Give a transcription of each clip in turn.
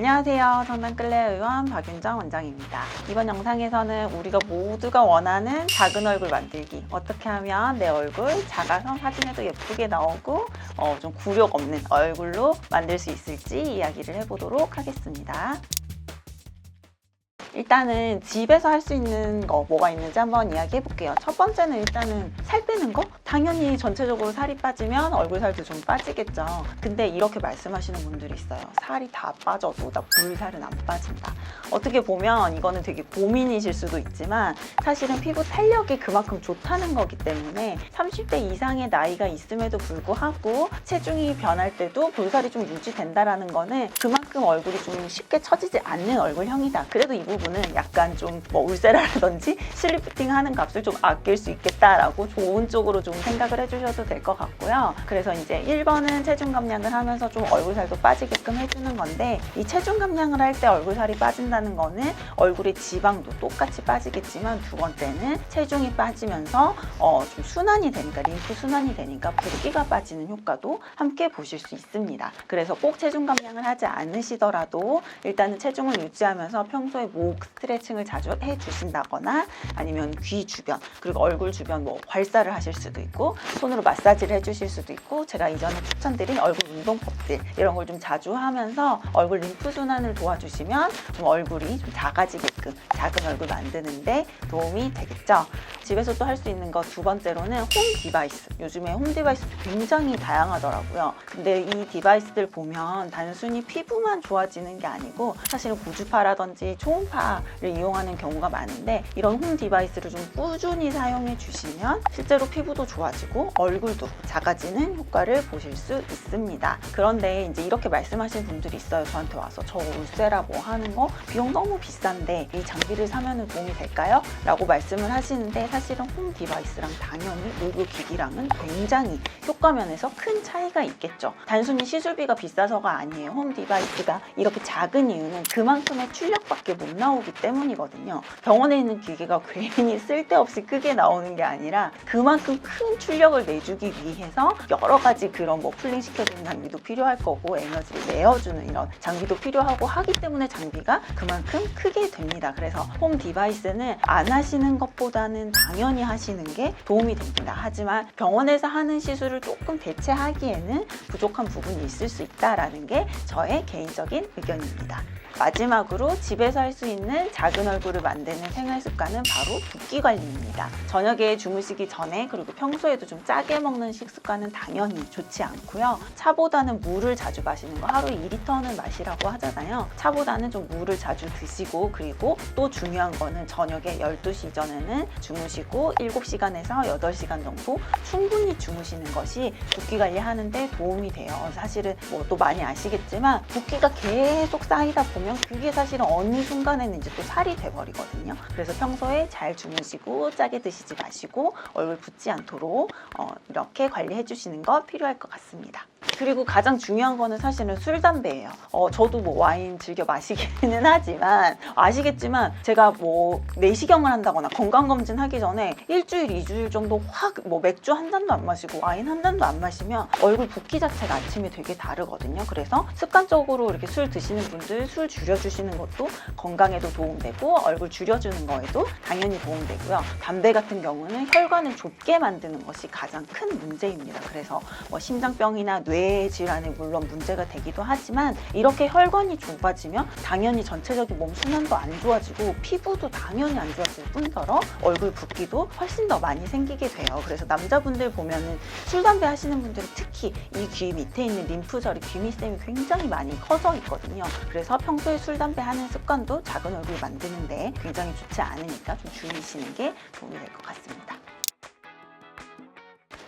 안녕하세요. 성남끌레 의원 박윤정 원장입니다. 이번 영상에서는 우리가 모두가 원하는 작은 얼굴 만들기. 어떻게 하면 내 얼굴 작아서 사진에도 예쁘게 나오고 어, 좀 굴욕 없는 얼굴로 만들 수 있을지 이야기를 해보도록 하겠습니다. 일단은 집에서 할 수 있는 거 뭐가 있는지 한번 이야기해 볼게요. 첫 번째는 일단은 살 빼는 거? 당연히 전체적으로 살이 빠지면 얼굴 살도 좀 빠지겠죠. 근데 이렇게 말씀하시는 분들이 있어요. 살이 다 빠져도 나 볼살은 안 빠진다. 어떻게 보면 이거는 되게 고민이실 수도 있지만 사실은 피부 탄력이 그만큼 좋다는 거기 때문에 30대 이상의 나이가 있음에도 불구하고 체중이 변할 때도 볼살이 좀 유지된다라는 거는 그만큼 얼굴이 좀 쉽게 처지지 않는 얼굴형이다. 그래도 이 부분은 약간 좀 뭐 울세라라든지 슬리프팅 하는 값을 좀 아낄 수 있겠다라고 좋은 쪽으로 좀 생각을 해주셔도 될 것 같고요. 그래서 이제 1번은 체중 감량을 하면서 좀 얼굴 살도 빠지게끔 해주는 건데 이 체중 감량을 할 때 얼굴 살이 빠진다는 거는 얼굴의 지방도 똑같이 빠지겠지만 두 번째는 체중이 빠지면서 어, 좀 순환이 되니까 림프 순환이 되니까 붓기가 빠지는 효과도 함께 보실 수 있습니다. 그래서 꼭 체중 감량을 하지 않으시더라도 일단은 체중을 유지하면서 평소에 목 스트레칭을 자주 해주신다거나 아니면 귀 주변 그리고 얼굴 주변 뭐 발사를 하실 수도 있고 손으로 마사지를 해주실 수도 있고 제가 이전에 추천드린 얼굴 운동법들 이런 걸 좀 자주 하면서 얼굴 림프 순환을 도와주시면 좀 얼굴이 좀 작아지게끔 작은 얼굴 만드는데 도움이 되겠죠. 집에서 또 할 수 있는 거 두 번째로는 홈 디바이스. 요즘에 홈 디바이스 굉장히 다양하더라고요. 근데 이 디바이스들 보면 단순히 피부만 좋아지는 게 아니고 사실은 고주파라든지 초음파를 이용하는 경우가 많은데 이런 홈 디바이스를 좀 꾸준히 사용해 주시면 실제로 피부도 좋아지고 얼굴도 작아지는 효과를 보실 수 있습니다. 그런데 이제 이렇게 말씀하시는 분들이 있어요. 저한테 와서 저 울세라 뭐 하는 거 비용 너무 비싼데 이 장비를 사면 도움이 될까요? 라고 말씀을 하시는데 사실은 홈 디바이스랑 당연히 의료 기기랑은 굉장히 효과 면에서 큰 차이가 있겠죠. 단순히 시술비가 비싸서가 아니에요. 홈 디바이스가 이렇게 작은 이유는 그만큼의 출력밖에 못 나오기 때문이거든요. 병원에 있는 기계가 괜히 쓸데없이 크게 나오는 게 아니라 그만큼 큰 출력을 내주기 위해서 여러 가지 그런 뭐 쿨링 시켜주는 장비도 필요할 거고 에너지를 내어주는 이런 장비도 필요하고 하기 때문에 장비가 그만큼 크게 됩니다. 그래서 홈 디바이스는 안 하시는 것보다는 당연히 하시는 게 도움이 됩니다. 하지만 병원에서 하는 시술을 조금 대체하기에는 부족한 부분이 있을 수 있다라는 게 저의 개인적인 의견입니다. 마지막으로 집에서 할 수 있는 작은 얼굴을 만드는 생활 습관은 바로 붓기 관리입니다. 저녁에 주무시기 전에 그리고 평소에도 좀 짜게 먹는 식습관은 당연히 좋지 않고요. 차보다는 물을 자주 마시는 거 하루에 2리터는 마시라고 하잖아요. 차보다는 좀 물을 자주 드시고 그리고 또 중요한 거는 저녁에 12시 전에는 주무시고 7시간에서 8시간 정도 충분히 주무시는 것이 붓기 관리하는데 도움이 돼요. 사실은 뭐 또 많이 아시겠지만 붓기가 계속 쌓이다 보면 그게 사실은 어느 순간에는 이제 또 살이 돼버리거든요. 그래서 평소에 잘 주무시고 짜게 드시지 마시고 얼굴 붓지 않도록 어, 이렇게 관리해 주시는 거 필요할 것 같습니다. 그리고 가장 중요한 거는 사실은 술, 담배예요. 어, 저도 뭐 와인 즐겨 마시기는 하지만 아시겠지만 제가 뭐 내시경을 한다거나 건강검진 하기 전에 일주일, 이주일 정도 확 뭐 맥주 한 잔도 안 마시고 와인 한 잔도 안 마시면 얼굴 붓기 자체가 아침에 되게 다르거든요. 그래서 습관적으로 이렇게 술 드시는 분들 술 줄여주시는 것도 건강에도 도움되고 얼굴 줄여주는 거에도 당연히 도움되고요. 담배 같은 경우는 혈관을 좁게 만드는 것이 가장 큰 문제입니다. 그래서 뭐 심장병이나 뇌 질환에 물론 문제가 되기도 하지만 이렇게 혈관이 좁아지면 당연히 전체적인 몸 순환도 안 좋아지고 피부도 당연히 안 좋아질 뿐더러 얼굴 붓기도 훨씬 더 많이 생기게 돼요. 그래서 남자분들 보면은 술 담배 하시는 분들은 특히 이 귀 밑에 있는 림프절이 귀밑샘이 굉장히 많이 커져 있거든요. 그래서 평소에 술 담배 하는 습관도 작은 얼굴 만드는데 굉장히 좋지 않으니까 좀 줄이시는 게 도움이 될 것 같습니다.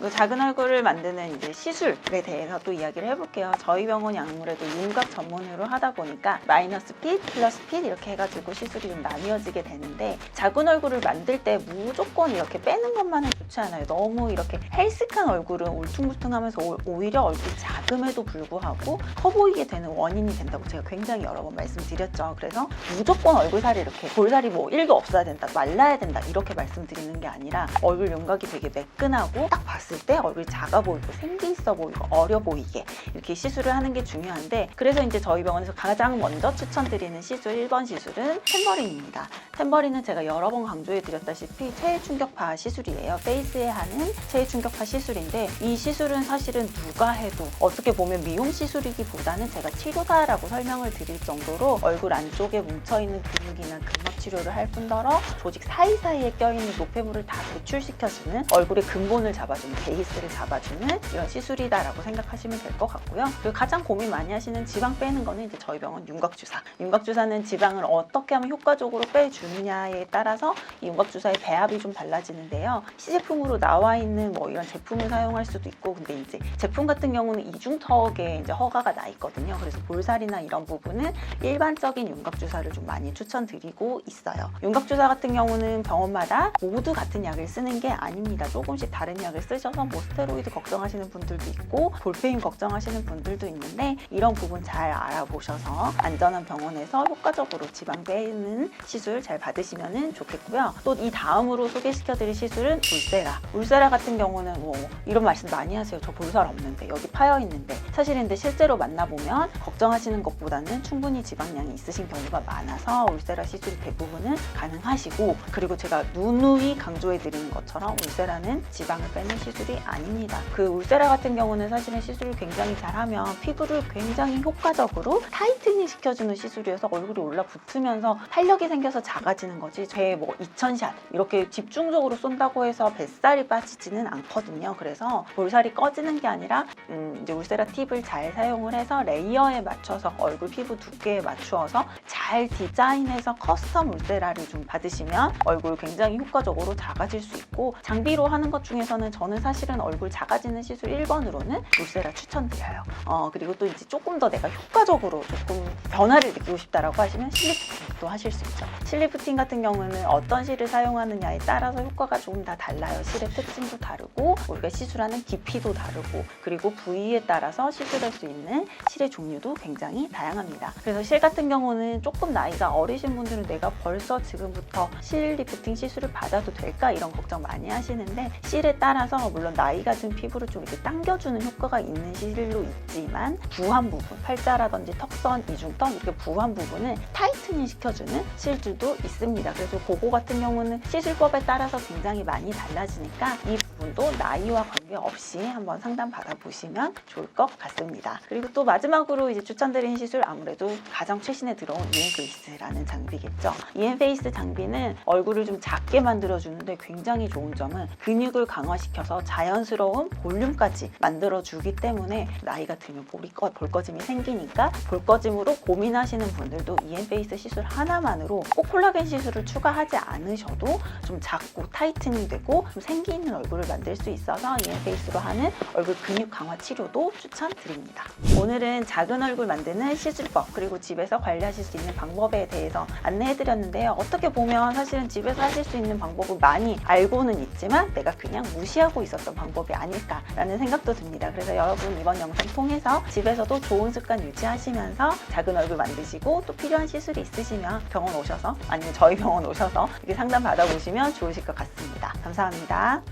그 작은 얼굴을 만드는 이제 시술에 대해서 또 이야기를 해볼게요. 저희 병원이 아무래도 윤곽 전문으로 하다 보니까 마이너스 핏, 플러스 핏 이렇게 해가지고 시술이 좀 나뉘어지게 되는데 작은 얼굴을 만들 때 무조건 이렇게 빼는 것만은 좋지 않아요. 너무 이렇게 헬스한 얼굴은 울퉁불퉁하면서 오- 오히려 얼굴이 작음에도 불구하고 커 보이게 되는 원인이 된다고 제가 굉장히 여러 번 말씀드렸죠. 그래서 무조건 얼굴살이 이렇게 볼살이 뭐 1도 없어야 된다, 말라야 된다 이렇게 말씀드리는 게 아니라 얼굴 윤곽이 되게 매끈하고 딱 봤을 봤을 때 얼굴이 작아 보이고 생기 있어 보이고 어려 보이게 이렇게 시술을 하는 게 중요한데 그래서 이제 저희 병원에서 가장 먼저 추천드리는 시술 1번 시술은 템버린입니다. 템버린은 제가 여러 번 강조해 드렸다시피 체해 충격파 시술이에요. 페이스에 하는 체해 충격파 시술인데 이 시술은 사실은 누가 해도 어떻게 보면 미용 시술이기보다는 제가 치료다라고 설명을 드릴 정도로 얼굴 안쪽에 뭉쳐있는 근육이나 근막 치료를 할 뿐더러 조직 사이사이에 껴있는 노폐물을 다 배출시켜주는 얼굴의 근본을 잡아주는 베이스를 잡아주는 이런 시술이다라고 생각하시면 될 것 같고요. 그리고 가장 고민 많이 하시는 지방 빼는 거는 이제 저희 병원 윤곽주사. 윤곽주사는 지방을 어떻게 하면 효과적으로 빼주느냐에 따라서 이 윤곽주사의 배합이 좀 달라지는데요. 시제품으로 나와 있는 뭐 이런 제품을 사용할 수도 있고, 근데 이제 제품 같은 경우는 이중턱에 이제 허가가 나 있거든요. 그래서 볼살이나 이런 부분은 일반적인 윤곽주사를 좀 많이 추천드리고 있어요. 윤곽주사 같은 경우는 병원마다 모두 같은 약을 쓰는 게 아닙니다. 조금씩 다른 약을 쓰 셔서 뭐 스테로이드 걱정하시는 분들도 있고 볼페인 걱정하시는 분들도 있는데 이런 부분 잘 알아보셔서 안전한 병원에서 효과적으로 지방 빼는 시술 잘 받으시면 좋겠고요. 또 이 다음으로 소개시켜드릴 시술은 울세라. 울세라 같은 경우는 뭐 이런 말씀 많이 하세요. 저 볼살 없는데 여기 파여 있는데 사실인데 실제로 만나보면 걱정하시는 것보다는 충분히 지방량이 있으신 경우가 많아서 울세라 시술이 대부분은 가능하시고 그리고 제가 누누이 강조해 드리는 것처럼 울세라는 지방을 빼는 시술 이 아닙니다. 그 울세라 같은 경우는 사실은 시술을 굉장히 잘하면 피부를 굉장히 효과적으로 타이트닝 시켜주는 시술이어서 얼굴이 올라붙으면서 탄력이 생겨서 작아지는 거지 제뭐 2000샷 이렇게 집중적으로 쏜다고 해서 뱃살이 빠지지는 않거든요. 그래서 볼살이 꺼지는 게 아니라 음, 이제 울세라 팁을 잘 사용을 해서 레이어에 맞춰서 얼굴 피부 두께에 맞추어서 잘 디자인해서 커스텀 울세라를 좀 받으시면 얼굴 굉장히 효과적으로 작아질 수 있고 장비로 하는 것 중에서는 저는 사실은 얼굴 작아지는 시술 1번으로는 울세라 추천드려요. 어, 그리고 또 이제 조금 더 내가 효과적으로 조금 변화를 느끼고 싶다라고 하시면 실리프팅도 하실 수 있죠. 실리프팅 같은 경우는 어떤 실을 사용하느냐에 따라서 효과가 조금 다 달라요. 실의 특징도 다르고 우리가 시술하는 깊이도 다르고 그리고 부위에 따라서 시술할 수 있는 실의 종류도 굉장히 다양합니다. 그래서 실 같은 경우는 조금 나이가 어리신 분들은 내가 벌써 지금부터 실 리프팅 시술을 받아도 될까 이런 걱정 많이 하시는데 실에 따라서 물론 나이가 든 피부를 좀 이렇게 당겨주는 효과가 있는 실로 있지만 부한 부분 팔자라든지 턱선 이중턱 이렇게 부한 부분을 타이트닝 시켜주는 실들도 있습니다. 그래서 그거 같은 경우는 시술법에 따라서 굉장히 많이 달라지니까 이 부분도 나이와 관계없이 한번 상담 받아보시면 좋을 것 같습니다. 그리고 또 마지막으로 이제 추천드린 시술 아무래도 가장 최신에 들어온 이엔페이스라는 장비겠죠. 이엔페이스 장비는 얼굴을 좀 작게 만들어주는데 굉장히 좋은 점은 근육을 강화시켜서 자연스러운 볼륨까지 만들어주기 때문에 나이가 들면 볼이 꺼, 볼꺼짐이 생기니까 볼꺼짐으로 고민하시는 분들도 이엔페이스 시술 하나만으로 꼭 콜라겐 시술을 추가하지 않으셔도 좀 작고 타이트닝 되고 좀 생기 있는 얼굴을 만들 수 있어서 이엔페이스로 하는 얼굴 근육 강화 치료도 추천드립니다. 오늘은 작은 얼굴 만드는 시술법 그리고 집에서 관리하실 수 있는 방법에 대해서 안내해드렸는데요. 어떻게 보면 사실은 집에서 하실 수 있는 방법을 많이 알고는 있지만 내가 그냥 무시하고 있었던 방법이 아닐까라는 생각도 듭니다. 그래서 여러분 이번 영상 통해서 집에서도 좋은 습관 유지하시면서 작은 얼굴 만드시고 또 필요한 시술이 있으시면 병원 오셔서 아니면 저희 병원 오셔서 이렇게 상담 받아보시면 좋으실 것 같습니다. 감사합니다.